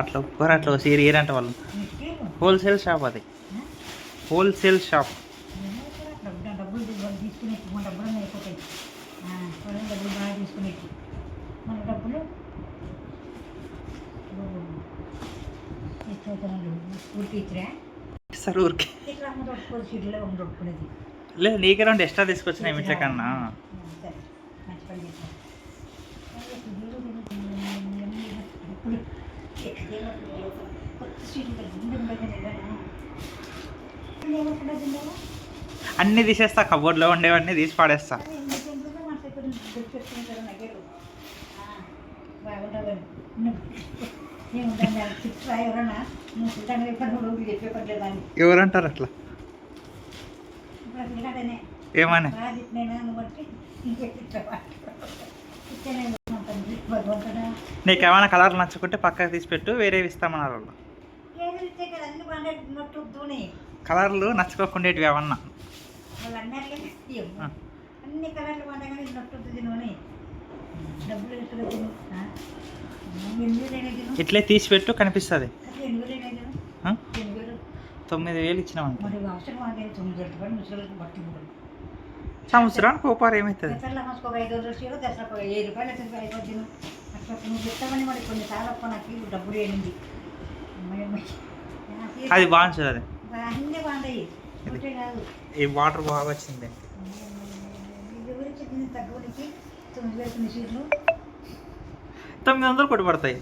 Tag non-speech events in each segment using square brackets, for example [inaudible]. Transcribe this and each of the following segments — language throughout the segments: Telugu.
అట్లా ఒక్కరు అట్లా సీరి ఏరంట వాళ్ళు. హోల్సేల్ షాప్ అది. హోల్సేల్ షాప్ సార్ ఊరికి. లేదు నీకే రెండు ఎక్స్ట్రా తీసుకొచ్చినాయి ఇంట్లో కన్నా సరే మంచి పని చేశాను కొత్త సీట్లు తిన్నావా అన్నీ తీసేస్తా కబోర్డ్లో ఉండేవన్నీ తీసి పాడేస్తా. ఎవరంటారు అట్లా? ఏమని? నీకేమైనా కలర్ నచ్చుకుంటే పక్కకు తీసి పెట్టు వేరేవి ఇస్తామన్నారు వాళ్ళు. కలర్లు నచ్చుకోకుండేటివి ఏమన్నా. అన్ని కలర్లు పండగానే నూనె డబ్బులు ఇట్లే తీసి పెట్టు కనిపిస్తుంది. తొమ్మిది వేలు ఇచ్చినామంట సంవత్సరానికి ఏమవుతుంది? ఒక ఐదు రోజులు చీర దసరా ఒక వెయ్యి రూపాయలు అయితే అయిపోద్ది అట్లా నువ్వు చెప్తామని మరి కొన్ని సార్లు ఒక్క నాకు డబ్బులు వేయండి అది బాగుంటుంది అది. అన్నీ ఈ వాటర్ బాగా వచ్చింది. తొమ్మిది వందలు కొట్టి పడతాయి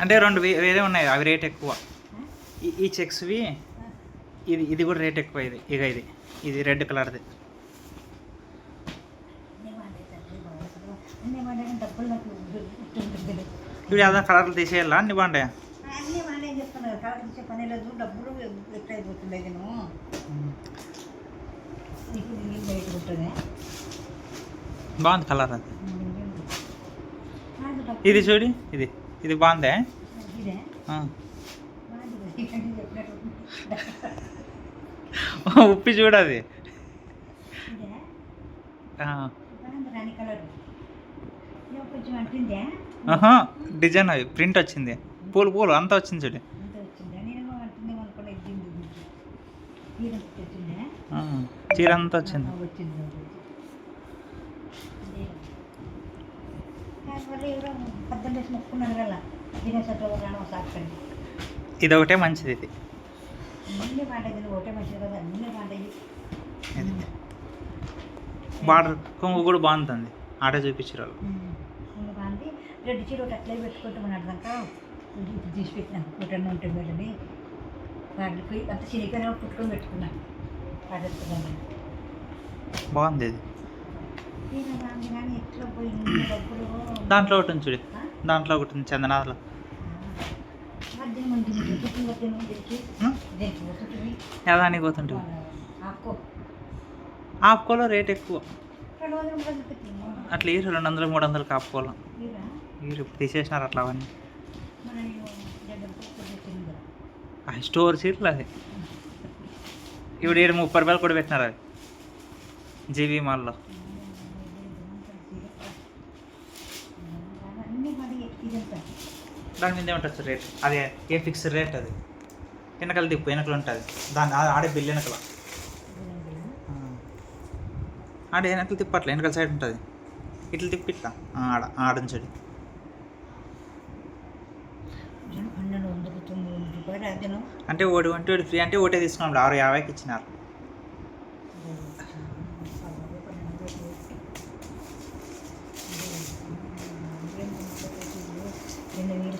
అంటే రెండు వేరే ఉన్నాయి అవి రేట్ ఎక్కువ. ఈ చెక్స్వి ఇది ఇది కూడా రేట్ ఎక్కువ ఇది. ఇక ఇది. ఇది రెడ్ కలర్ది. ఇవి అదే కలర్లు తీసేయాలా? అన్ని బాగుంటాయా? బాగుంది కలర్ అది. ఇది చూడి. ఇది. ఇది బాగుందే ఇదే ఆ. బాగుంది చెప్పినట్టు ఉప్పి చూడది డిజైన్ అవి ప్రింట్ వచ్చింది. పూలు పూలు అంతా వచ్చింది చూడు. చీర అంతా వచ్చింది? వచ్చింది. దానివల్ల ఎవరో పద్దెనిమిది వేసి మొక్కున్నాను కదా దినేసట్లో రాను సాక్షండి ఇది ఒకటే మంచిది ఇది. అన్ని పండుగలు ఒకటే మంచిది కదా? అన్ని పండుగ బార్డర్ కొంగు కూడా బాగుంటుంది. ఆడ చూపించారు వాళ్ళు. కాంతి రెడ్ చీర ఒకటి అట్లే పెట్టుకుంటామని అర్థంక ఇది తీసి పెట్టినాం. ఒకటి ఉంటే వెళ్ళని. వాటికి అంత చిరిగిపోయినా పుట్టుకొని పెట్టుకున్నాను. పడేస్తున్నాను బాగుంది ఇది దాంట్లో ఒకటి ఉంది చూడు? దాంట్లో ఒకటి ఉంది చందనాథలో మధ్య మంది చుట్టూ మధ్య దీనికి ఉం? దీనికి వస్తుంది యదానికి పోతుంటుంది ఆపుకోలో రేట్ ఎక్కువ. అట్లా ఈ రెండు వందలు మూడు వందలు ఆపుకోలో ఇరా మీరు తీసేసినారు అట్లా అవన్నీ. స్టోర్ సీట్లు అది. ఇప్పుడు ఏడు ముప్పై రూపాయలు కూడా పెట్టినారు అవి జీవీ మాల్లో అన్నీ మరి ఇదంతా దాని మీద ఏమంటుంది రేట్? అదే ఏ ఫిక్స్ రేట్ అది? వెనకలు తిప్పు వెనకలు ఉంటుంది. దాని ఆడే బిల్ వెనకల. ఆడ వెనకలు తిప్పట్లే వెనకల సైడ్ ఉంటుంది. ఇట్లా తిప్పి ఇట్లా. ఆడ రూపాయలు అదేను? అంటే ఓడి వంటి ఫ్రీ అంటే ఒకటే తీసుకున్నాం. ఆరు యాభైకి ఇచ్చినారు రెండు వేలు సీట్లు అందరూ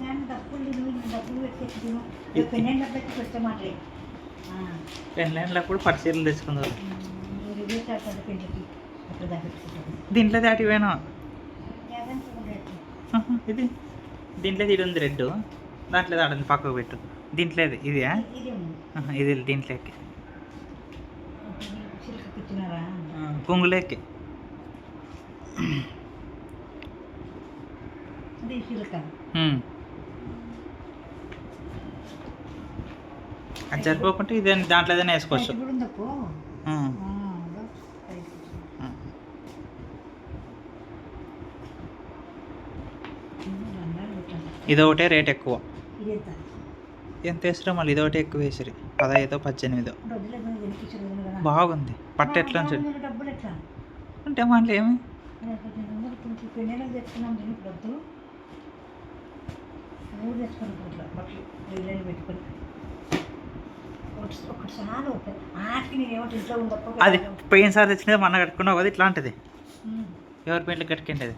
కానీ డబ్బులు తిను నేను డబ్బులు పెట్టేసి తిను రేపు పెన్నెండు డబ్బులు పెట్టి పెడితే మాటలే పెళ్ళైనప్పుడు పట్టు చీరలు తెచ్చుకుందాం మీరు ఇదే చేస్తారు పెళ్ళికి అక్కడ దాకా పెట్టుకుంటారు దీంట్లో దాటి పోయినా ఏదంటే ఉండేది. ఇది దీంట్లో ఇది ఉంది రెడ్ దాంట్లో దాడింది పక్కకు పెట్టు. దీంట్లో ఇది ఇది కొంగులేకి అది చిలుక. ఉమ్. అది సరిపోకుంటే ఇదే దాంట్లో ఏదైనా వేసుకోవచ్చు. ఇది ఒకటే రేట్ ఎక్కువ. ఎంత వేసిరా మళ్ళీ ఇది ఒకటి ఎక్కువ వేసిరి పదహైదో పద్దెనిమిదో. బాగుంది. పట్టు ఎట్లా అంటే మళ్ళీ ఏమి? అది పోయినసారి తెచ్చినది మొన్న కట్టుకున్నావు కదా ఇట్లాంటిది. ఎవరి పెయింట్లు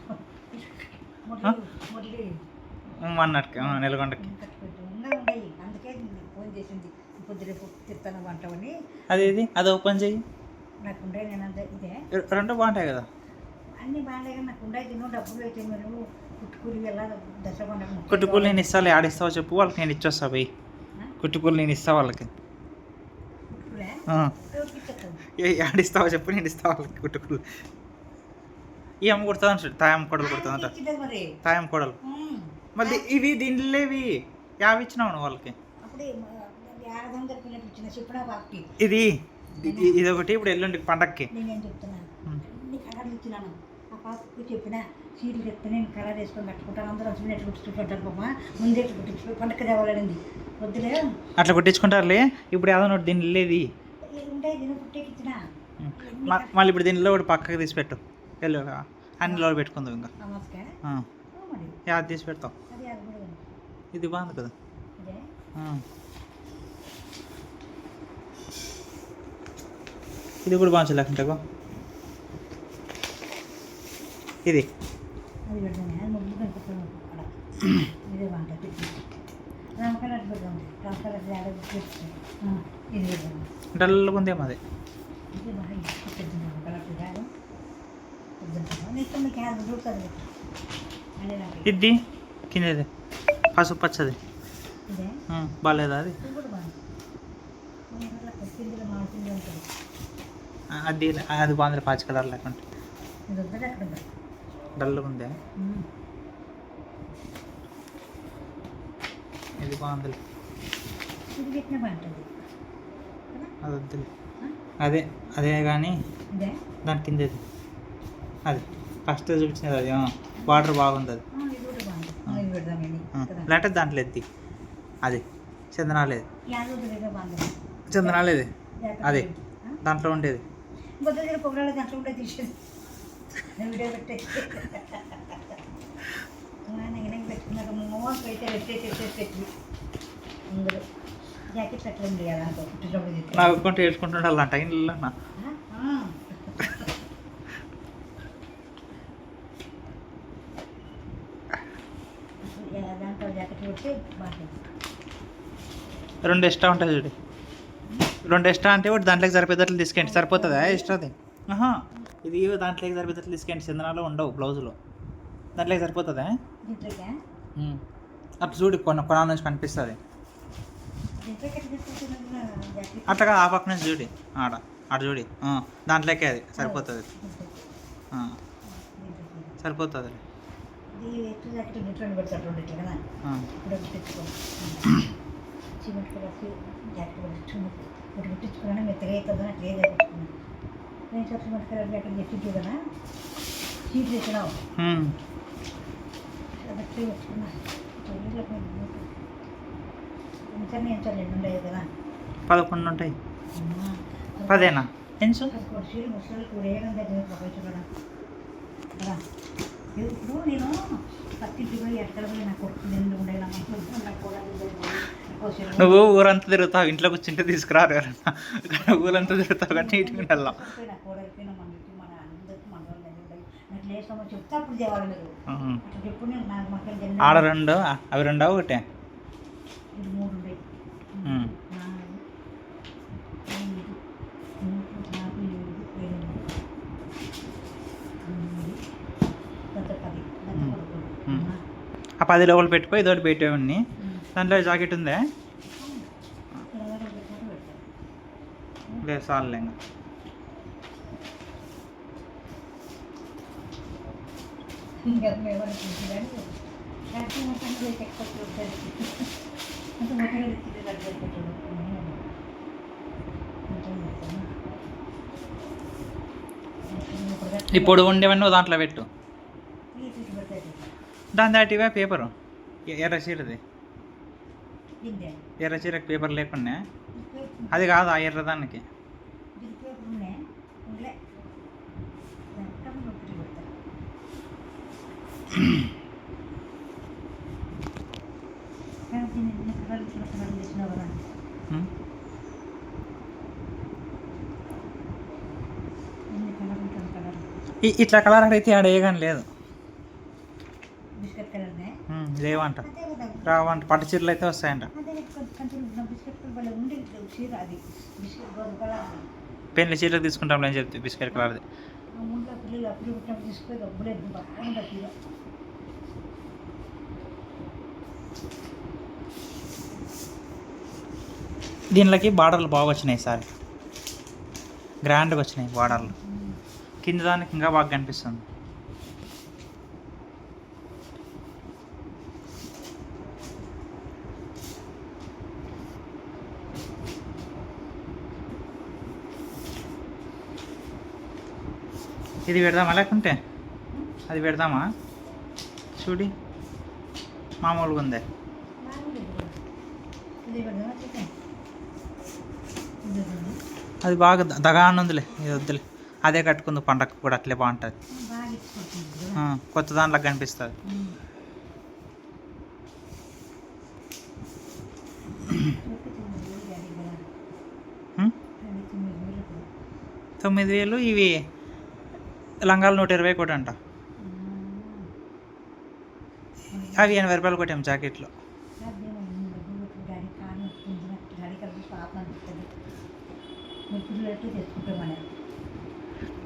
[laughs] మురళి మొన్నటికి నెలకొండకి కట్టుకుంటూ అందుకే ఫోన్ చేసింది ఇప్పుడు రేపు తిస్తాను వంటవని అది ఇది అది ఓపెన్ చేయి నాకు ఉండే నేను ఇదే రెండు బాగుంటాయి కదా? అన్నీ బాగాలే కానీ నాకు ఉండే తిను డబ్బులు అయితే మీరు కుట్టుకూలి ఎలా దసరా పండుగ నేను ఇస్తాను ఆడిస్తావో చెప్పు వాళ్ళకి నేను ఇచ్చొస్తా పోయి. కుట్టుకూలు నేను ఇస్తా వాళ్ళకి. ఆడిస్తావా చెప్పు నేను ఇస్తా వాళ్ళకి కుట్టుకూలు. ఈ అమ్మ కుడుతుందంట తాయమ్మ కొడలు కుడుతుందంట. తాయమ్మ కొడలు. మళ్ళీ ఇవి దీంట్లో ఇవి యాభై ఇచ్చినావు వాళ్ళకి ఇది ఇది- ఒకటి ఇప్పుడు ఎల్లుండి పండక్కి. నేనేం చెప్తున్నాను ఉమ్. అన్ని కలర్లు ఇచ్చినాను? ఆ పాపకి చెప్పిన చీరలు చెప్తే నేను కలర్ వేసుకొని కట్టుకుంటాను. అందరూ వచ్చిన ఎట్లా కుట్టించుకుంటారు పాప? ముందే ఎట్లా కుట్టించుకో పండగ తేవాలనింది. వద్దులే. అట్లా కుట్టించుకుంటారులే. ఇప్పుడు ఏదో ఒకటి దీని లేది. ఉంటే నేను పుట్టేకి ఇచ్చిన. మళ్ళీ ఇప్పుడు దీనిలో ఒకటి పక్కకి తీసి పెట్టు. వెళ్ళు అన్నిలో పెట్టుకుందాం ఇంకా. నమస్కారం. యాది తీసి పెడతాం. ఇది బాగుంది కదా. ఇదే? కూడా బాగుంది లేకుంటే ఇది. డల్గా ఉందేమో అది. ఇది బాగా పెద్ద రామకలర్ కాదు పసుపు పచ్చది. బాగాలేదా అది? అది అది బాగుంది పాచి కలర్ లేకుంటే. డల్గా ఉందే. ఇది బాగుంది అది వద్దులే? అదే అదే కానీ దాని కింద. అది ఫస్ట్ చూపించినది అది వాటర్ బాగుంది అది ఆ, ఇది కూడా బాగుంది ఆ, ఇది పెడదాం ఇది ఆ, కదా లేకపోతే దాంట్లో ఎత్తి. అది. చందనాలేదు చందనాలేదు. అదే. దాంట్లో ఉండేది. ఇంకొక దగ్గర పొగడాలి దాంట్లో ఉంటే తీసేది నేను వీడియో పెట్టే నెగనెగ పెట్టుకున్నాక మోహన్ అయితే పెట్టేసి పెట్టి అందరూ జాకెట్ అట్లా ఉంది కదా దాంట్లో పుట్టినప్పుడు తీస్తే. నాకు కొంటే వేసుకుంటుండాలంట ఇంట్లో ఆ? ఆ. అసలు యా- దాంట్లో జాకెట్ పెడితే బాగుంటుంది రెండు ఎక్స్ట్రా ఉంటాయి చూడు. రెండు ఎక్స్ట్రా అంటే ఒకటి దాంట్లోకి సరిపోయేటట్లు తీసుకెండి సరిపోతుందా ఎక్స్ట్రాది? ఆహా. ఇది దాంట్లోకి సరిపోయేటట్లు తీసుకెండి చందనాలు ఉండవు బ్లౌజులో. దాంట్లోకి సరిపోతుందా? అటు చూడు కొన కొన నుంచి కనిపిస్తుంది. దీంట్లోకి అట్లా ఆ పక్క నుంచి చూడి. ఆడ ఆడ చూడి. దాంట్లోకే అది. సరిపోతుంది. సరిపోతుంది. ఇది ఎక్కువ జాకెట్ పెడతారు రెండు ఇట్లా కదా. ఇప్పుడు ఒకటి తెచ్చుకో సిమెంట్ కలర్ జాకెట్ పెట్టుకుని ఒకటి కుట్టించుకున్నాను మెత్తగా అట్లా పెట్టుకున్నాను నేను జాకెట్ కదా సీట్ తెచ్చినావు ఉమ్. అది అట్లే పెట్టుకున్నా ఇంకా నేను కదా? పదకొండు ఉంటాయి. పదేనా? చీర ముసలి కూడా ప్రపంచం కదా? ఇప్పుడు నేను పత్తింటికి పోయి ఎక్కడ పోయి నాకు రెండు ఉండే నాకు కూడా నువ్వు ఊరంతా తిరుగుతావు ఇంట్లో కూర్చుంటే తీసుకురారు ఎవరన్నా. ఊరంతా తిరుగుతావు కానీ నీట్గా వెళ్ళాం. ఆడ రెండు అవి రెండా ఒకటే ఇది మూడు ఉన్నాయి ఉమ్. నాలుగు ఐదు మూడు నాలుగు ఏడు ఎనిమిది తొమ్మిది పెద్ద పది పెద్ద ఉమ్. పదకొండు ఉమ్. అమ్మా. ఆ పది లోపల పెట్టుకో ఇదోటి పెట్టేవాడిని. దాంట్లో జాకెట్ ఉందే. లేదు చాలులే ఇంకా ఇప్పుడు ఉండేవన్నీ దాంట్లో పెట్టు. దాని దాటివే పేపరు. ఎర్ర చీరది. ఎర్ర చీరకు పేపర్ లేకుండా. అది కాదు ఆ ఎర్ర దానికి దీనికి ఉన్నాయి ఉండలే దాంట్లో ఒకటి లేవంట. రావంట. పట్టు చీరలు అయితే వస్తాయంట. అదే పెళ్ళి చీరలు తీసుకుంటాం నేను చెప్తే బిస్కెట్ కలర్ది. దీనిలోకి బార్డర్లు బాగా వచ్చినాయి సార్. గ్రాండ్గా వచ్చినాయి బార్డర్లు. కింద దానికి ఇంకా బాగా కనిపిస్తుంది. ఇది పెడదామా లేకుంటే? అది పెడదామా? చూడి. మామూలుగా ఉందే. అది బాగా ద- ఉందిలే. ఇది వద్దులే. అదే కట్టుకుంది పండగ కూడా అట్లే బాగుంటుంది. కొత్త దాంట్లో కనిపిస్తుంది. తొమ్మిది వేలు ఇవి. లంగాలు నూట ఇరవై ఒకటి అంట. అవి ఎనభై రూపాయలు కొట్టాం జాకెట్లో.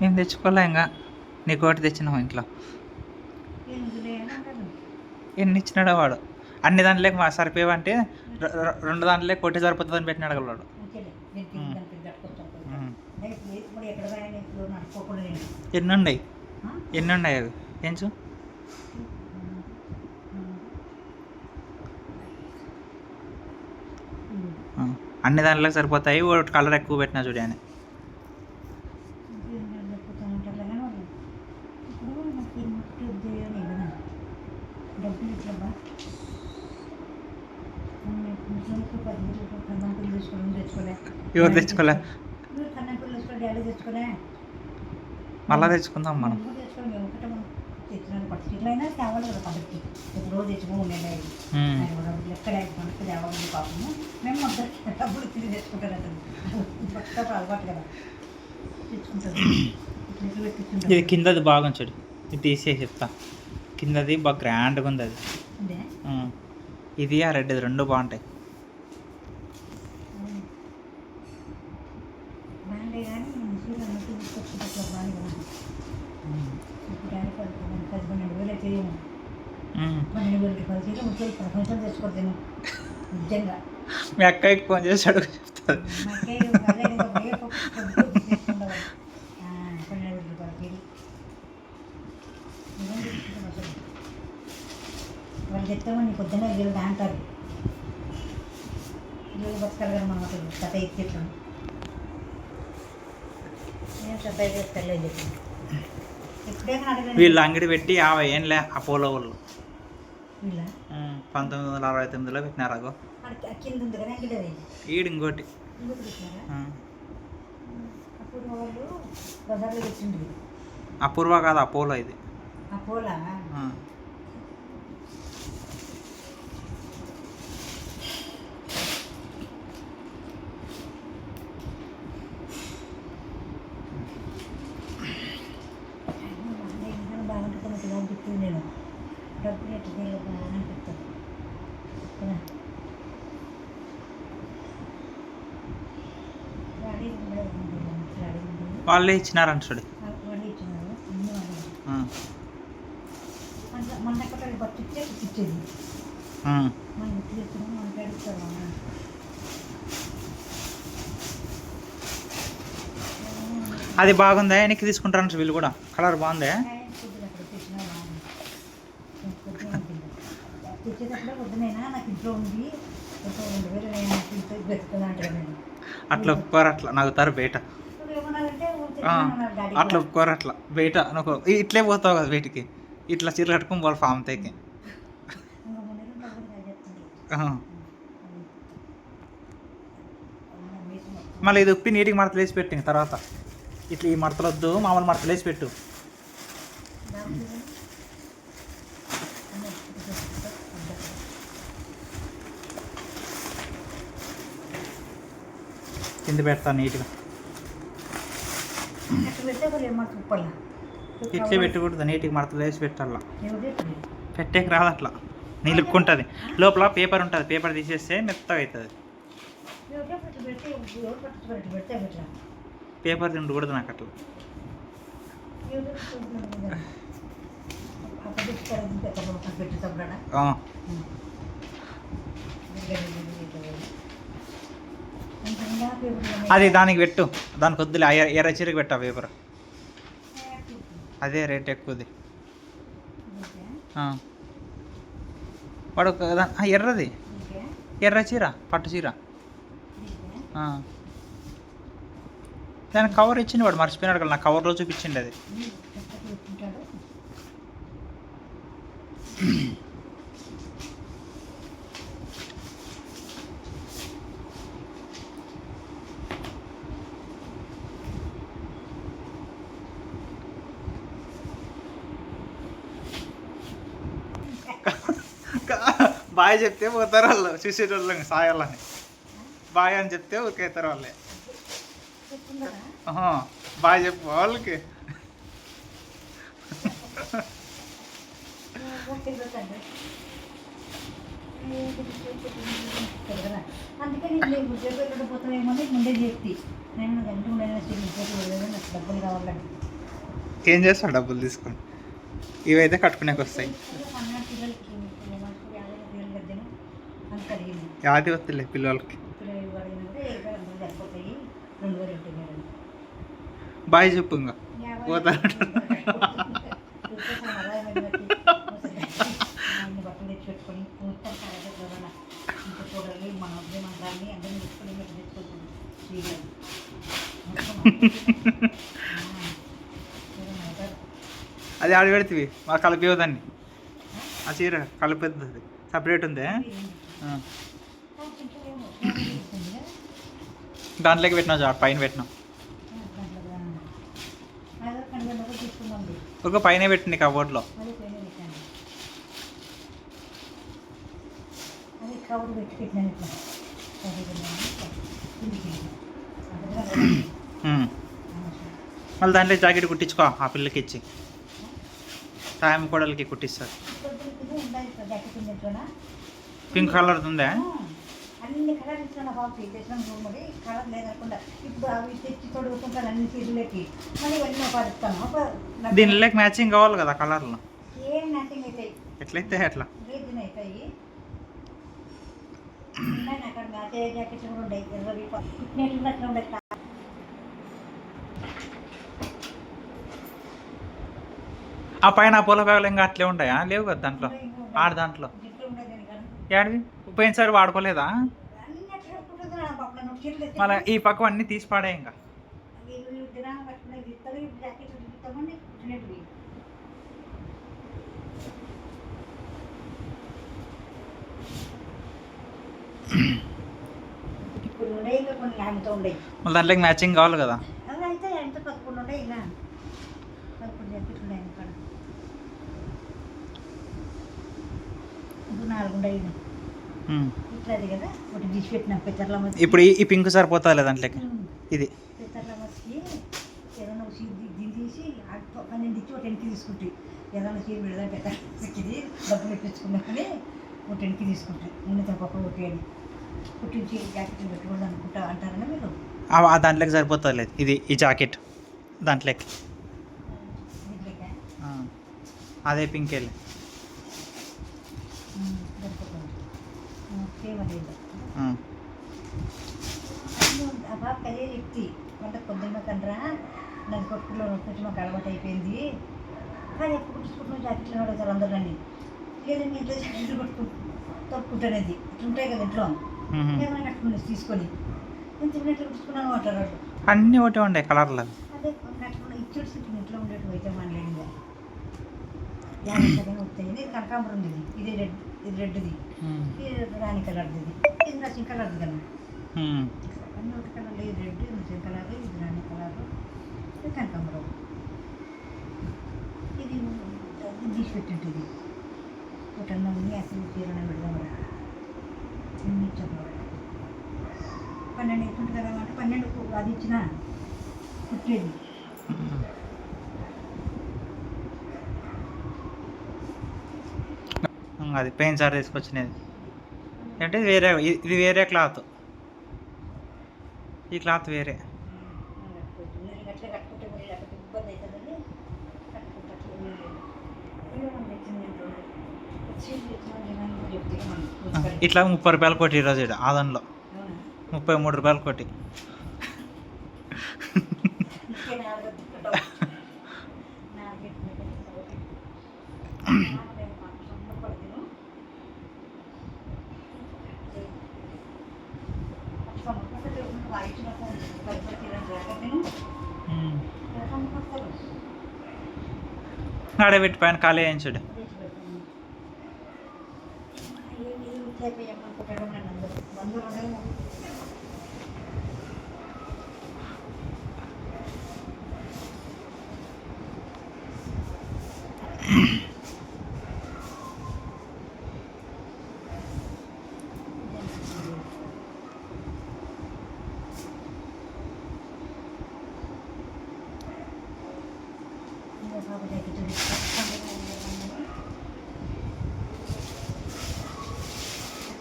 మేము తెచ్చుకోలే ఇంకా. నీకు ఒకటి తెచ్చినాం ఇంట్లో. ఎన్ని ఇచ్చినాడో వాడు. అన్ని దాంట్లోకి మా సరిపోయేవంటే రెండు దాంట్లో కొట్టి సరిపోతుందని పెట్టినాడు వాడు ఉం. ఎక్కడ నడుకోకుండా నేను ఎన్ని ఉన్నాయి ఎన్ని ఉన్నాయి అవి ఏంచు ఆ, అన్ని దాంట్లోకి సరిపోతాయి. ఒకటి కలర్ ఎక్కువ పెట్టినా చూడి అని. ఎవరు తెచ్చుకోలే కన్నంపులు తెచ్చుకోలే డాడీ తెచ్చుకోలే మళ్ళా తెచ్చుకుందాం మనం. [laughs] ఇది కిందది బాగుంది చూడు ఇది తీసేసి చెప్తా. కిందది బాగా గ్రాండ్గా ఉంది అది. ఇది ఆ రెడ్ రెండు బాగుంటాయి బాగుండే కానీ చీరలు అన్నట్టు తీసుకొచ్చుకుంటే అట్లా బాగా కదా ఉమ్. ఇప్పుడు డాడీ పది పది పన్నెండు వేలు అయితే ఏమో ఉమ్. పన్నెండు వేలకి పది చీరలు ముప్పై ప్రపంచం తెచ్చుకోవద్దేమో నిజంగా. మీ అక్కకి ఫోన్ తీసుకుంటాం అసలు వాళ్ళు చెప్తామని పొద్దున్నే వీళ్ళు అంటారు. వీళ్ళు బతకాలి కదా మనం అసలు కథ ఎత్తిట్లా నేను ఎప్పుడే అడగండి. వీళ్ళు అంగడి పెట్టి యాభై ఏంలే అపోలో వాళ్ళు. పంతొమ్మిది వందల అరవై తొమ్మిదిలో పెట్టినారు అగో ఈడు ఇంకోటి అపూర్వ కాదు అపోలో ఇది ఆ పూల ఆ. బాగా చెప్తుంది నేను కదా ఉంది. వాళ్ళే ఇచ్చినారంట చూడు వాడి ఇచ్చినారు అన్ని వాడి ఆ, మన మన దగ్గర బట్టి ఇచ్చే ఇచ్చేది ఆ. మన ఇంటికి తెచ్చిన మనకి అడుగుతారు అది బాగుందా వెనక్కి తీసుకుంటారంట వీళ్ళు కూడా కలర్ బాగుందా తెచ్చేటప్పుడు పొద్దునైనా నాకు ఇంట్లో ఉంది ఒక రెండు వేలు నేను నాకు ఇంట్లో పెట్టుకున్నా అంటాను నేను అట్లా ఒప్పుకోరు అట్లా నవ్వుతారు బయట అట్లా ఒప్పుకోరు అట్లా బయట నువ్వు ఇట్లే పోతావు కదా బయటికి ఇట్లా చీర కట్టుకుని పోవాలి ఫామ్ తేకి. మళ్ళీ ఇది ఉప్పి నీటికి మడతలు వేసి పెట్టు ఇంక తర్వాత. ఇట్లా ఈ మడతలు వద్దు మామూలు మడతలు వేసి పెట్టు. కింద పెడతాను నీట్గా. ఇట్లే పెట్టకూడదు నీట్గా మడతలు వేసి పెట్టాల. పెట్టేకి రాదు అట్లా. నిలుక్కుంటుంది లోపల పేపర్ ఉంటుంది పేపర్ తీసేస్తే మెత్తగా అవుతుంది పేపర్ ఉండకూడదు నాకు అట్లా. పెట్టుతాడా ఆ, అది దానికి పెట్టు. దానికి వద్దులే ఎర్ర- చీరకు పెట్టా పేపర్ అదే రేట్ ఎక్కువది. వాడు ఒక ఎర్రది. ఎర్ర చీర పట్టు చీర. దానికి కవర్ ఇచ్చింది వాడు మర్చిపోయినాడు కదా నా కవర్లో చూపించింది అది. బాయ్ చెప్తే పోతారు వాళ్ళు చూసేటోళ్ళని సాయాలని బాయ్ అని చెప్తే ఊరికైతారు వాళ్ళే ఆహా, బాయ్ చెప్పు వాళ్ళకి అందుకే నేను ఉద్యోగం ఎక్కడ పోతావేమో అని ముందే చెప్తి నేను గంట ఉండేది ఉద్యోగం వెళ్ళలేదు నాకు డబ్బులు కావాలండి ఏం చేస్తాడు డబ్బులు తీసుకొని ఇవైతే కట్టుకునేకి వస్తాయి పన్నెండు పిల్లలకి మనకు యాభై వేలు గద్దెను అంత అడిగింది యాది వద్దులే పిల్లలకి పిల్లలు అడిగినా కూడా ఏ వేలు రెండు సరిపోతాయి రెండు వేలు ఇంటి వేలు బాయ్ చెప్పు ఇంకా శ్రీగారు అది ఆడ పెడుతుంది మా కలిపి దాన్ని ఆ చీర కలిపేది సపరేట్ ఉంది. దాంట్లోకి పెట్టినా చాలు పైన పెట్టినాం ఒక పైన పెట్టింది కబోర్డ్లో. ఉమ్. అనవసరం. మళ్ళీ దాంట్లో జాకెట్ కుట్టించుకో ఆ పిల్లకి ఇచ్చి టైం కోడలకి కుట్టిస్తారు. పింక్ కలర్ ఉందా అన్ని కలర్ ఇచ్చిన బాబు తెచ్చిన మరి కలర్ లేదనుకుంటా ఇప్పుడు అవి తెచ్చి తొడుగుకుంటాను అన్ని సీట్లకి మళ్ళీ ఇవన్నీ నాకు దీనిలోకి మ్యాచింగ్ కావాలి కదా కలర్లో ఏం నథింగ్ అవుతాయి ఎట్లయితే అట్లా. రీజన్ అవుతాయి. అక్కడ మ్యాచ్ అయ్యే జాకెట్స్ కూడా ఉంటాయి ఇరవై నేను అట్లా ఉంటాయి ఆ పైన పూల బ్యాగులు ఇంకా అట్లే ఉంటాయా లేవు కదా దాంట్లో? ఆడ దాంట్లో? ఏడిది పోయినసారి వాడుకోలేదా? అన్ని మళ్ళీ ఈ పక్క అన్ని తీసి పాడే ఇంకా. మళ్ళీ దాంట్లోకి మ్యాచింగ్ కావాలి కదా. అయితే నాలుగు కదా? ఒకటి పెట్టిన ఇప్పుడు ఈ- పింక్ సరిపోతుంది దాంట్లోకి. ఇది. ఏదైనా ఒక సీట్ పన్నెండు ఇచ్చి ఒక టెన్కి తీసుకుంటే ఏదైనా సీట్ పెడదాం పెట్టాలి డబ్బులు ఇప్పించుకున్నాకని ఒక టెన్కి తీసుకుంటే ముందు తప్పక ఒకటి అని. కుట్టించి జాకెట్లు పెట్టుకోవడం అనుకుంటా అంటారని మీరు. ఆ- ఆ దాంట్లోకి సరిపోతుంది లేదు ఇది ఈ జాకెట్ దాంట్లోకి. అదే పింక్ వెళ్ళి. ఆ. ఆ బాబు కదే చెప్తి కొంత పొద్దున్న తండ్రా నాకు కొట్టుకులో కొంచెం మాకు అలవాటు అయిపోయింది. కానీ ఎప్పుడు కుట్టుకుంటున్నాం జాకెట్లు అడుగుతారు అందరూ నన్ను. లేదు మీ ఇంట్లో జాకెట్లు కొట్టుకు తొట్టుకుంటానేది ఇట్లా ఉంటాయి కదా ఇంట్లో. ఏమైనా కట్టుకుని తీసుకొని. కుట్టుకున్నాను అంటారు. అన్నీ ఒకటే ఉండే కలర్లు. అదే కట్టుకున్న ఇచ్చాడు సిట్టింగ్ ఇంట్లో ఉండేట్టు అయితే వస్తాయి. ఇది కనకాంబరం ఇది. ఇది రెడ్. ఇది రెడ్ది. రాణి కలర్ది ఇది నచ్చిన కలర్ది కదా అన్ని ఒకటి కలర్ ఇది రెడ్ నచ్చిన కలర్ ఇది రాణి కలర్. ఇది కనకాంబరం. ఇది తీసి పెట్టింటుంది. ఒకటన్నా ఉంది అసలు చీరన పెడదాం ఇన్ని ఇచ్చాము పన్నెండు ఇచ్చింది కదా అంటే పన్నెండు అది ఇచ్చిన కుట్టేది. అది పెయిన్ సార్ తీసుకొచ్చినది అంటే వేరే ఇది వేరే క్లాత్ ఈ క్లాత్ వేరే. ఇట్లా ముప్పై రూపాయలు కొట్టి ఈరోజు ఆదంలో? ముప్పై మూడు రూపాయలు కొట్టి ఆడబెట్టి పైన ఖాళీ వేయించాడు తెచ్చి పెడతాను. అయ్యో, మీరు ఇట్లయితే ఏమనుకుంటారో నన్ను అందరూ. బంధువులు ఉండరు. ఇంకా బాబు జాకెట్ తీసుకొస్తాను.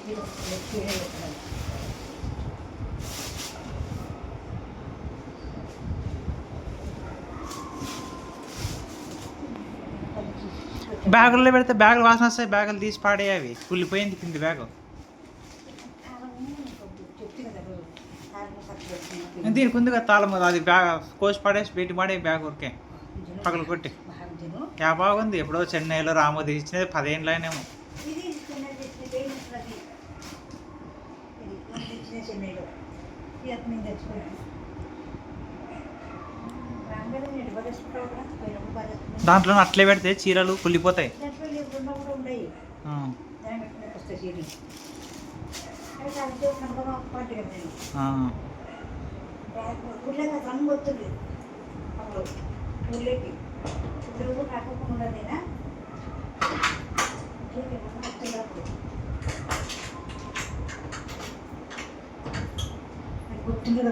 చీర చీర పెట్టాలి. బ్యాగుల్లో పెడితే బ్యాగులు వాసన వస్తాయి బ్యాగులు తీసి పాడేవి కుళ్ళిపోయింది కింది బ్యాగు దీనికి ఉందిగా తాళం అది బ్యాగ్ కోసి పాడేసి పెట్టి పాడే బ్యాగ్ ఉరికే పగలు కొట్టి యా బాగుంది ఎప్పుడో చెన్నైలో రామోది ఇచ్చినది పదేళ్ళనేమో ఇది చిన్నది తెచ్చింది, ఇది చిన్నది. ఇది ఇది తెచ్చిన చెన్నైలో. ఇది అప్పుడు నేను తెచ్చుకున్నాను. రాంగానే నేను పడేసుకుంటావు కదా, పోయినప్పుడు పడేసుకున్నాను. దాంట్లో అట్లే పెడితే చీరలు కుళ్ళిపోతాయి. కూడా కనుక వస్తుంది అప్పుడు ఇద్దరు ఉండదేనా గుర్తుంది